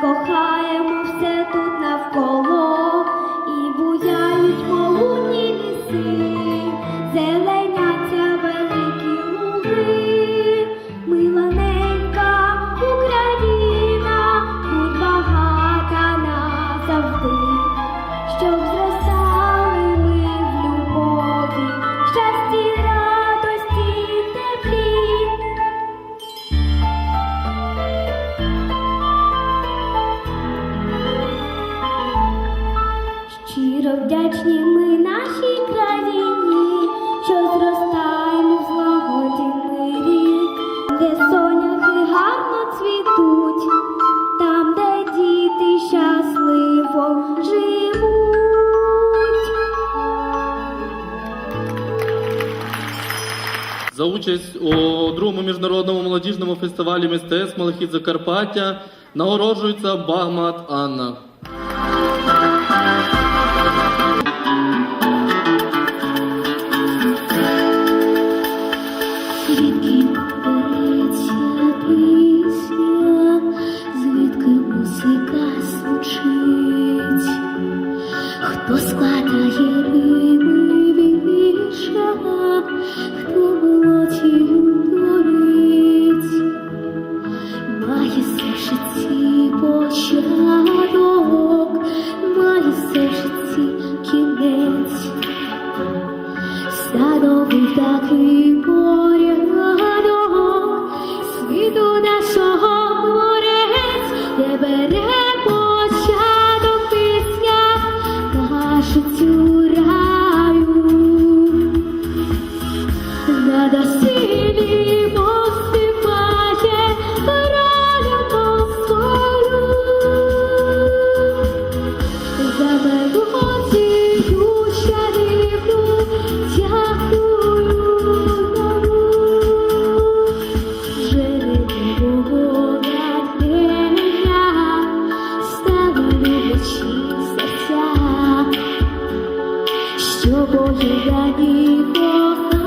kochany. вдячні ми нашій країні, що зростаємо в злагоді мирі, де соняхи гарно цвітуть, там, де діти щасливо живуть. За участь у другому міжнародному молодіжному фестивалі мистецтв Малахід Закарпаття нагороджується Багмат Анна. Рими вірша, хто мелодію творить, має все житті початок, має все житті кінець. Становив такий порядок кажуть 飘过一盏一过。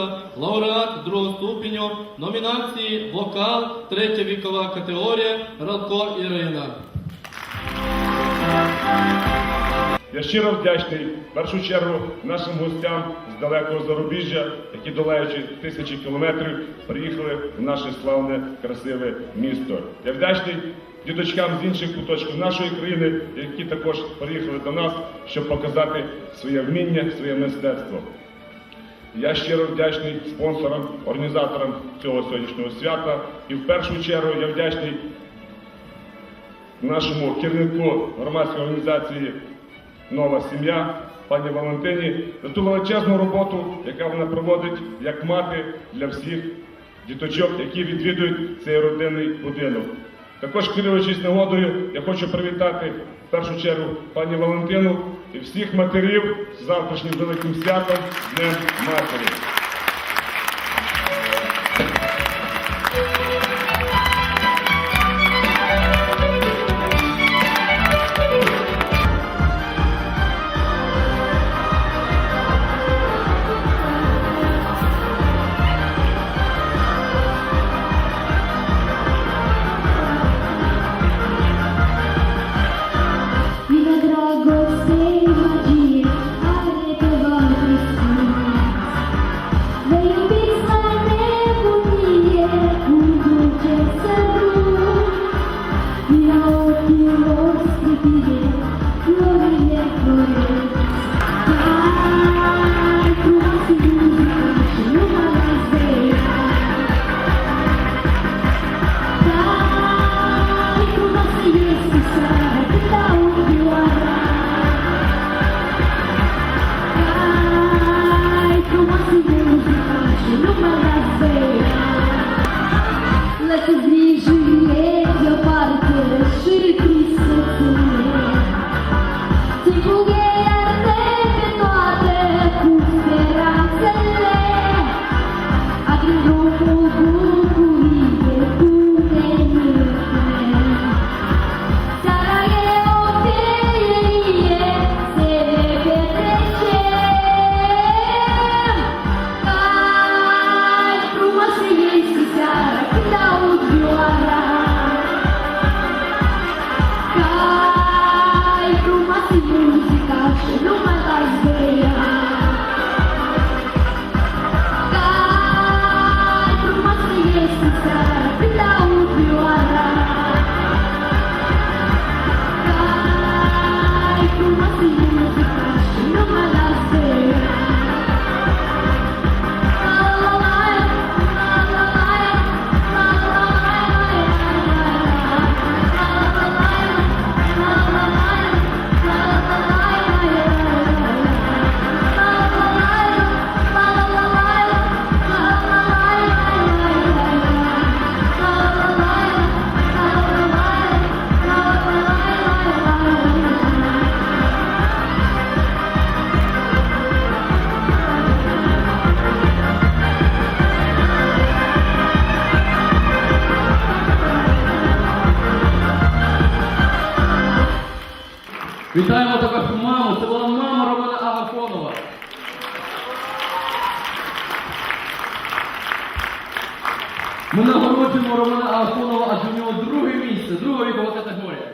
Нагороджується лауреат другого ступеню номінації Вокал, третя вікова категорія Радко Ірина. Я щиро вдячний в першу чергу нашим гостям з далекого зарубіжжя, які долаючи тисячі кілометрів, приїхали в наше славне, красиве місто. Я вдячний діточкам з інших куточків нашої країни, які також приїхали до нас, щоб показати своє вміння, своє мистецтво. Я щиро вдячний спонсорам, організаторам цього сьогоднішнього свята. І в першу чергу я вдячний нашому керівнику громадської організації Нова сім'я пані Валентині за ту величезну роботу, яка вона проводить як мати для всіх діточок, які відвідують цей родинний будинок. Також керуючись нагодою, я хочу привітати в першу чергу пані Валентину і всіх матерів з завтрашнім великим святом Днем Матері. Вітаємо також маму. Це була мама Романа Агафонова. Ми нагороджуємо Романа Агафонова, адже в нього друге місце, друга вікова категорія.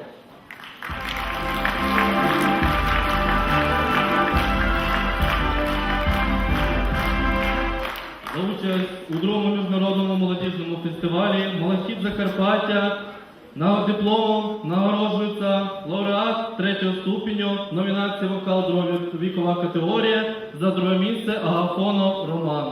За участь у другому міжнародному молодіжному фестивалі Малахіт Закарпаття на дипломом нагороджується лауреат третього ступеню, номінація вокал друга вікова категорія за друге місце Агафонов Роман.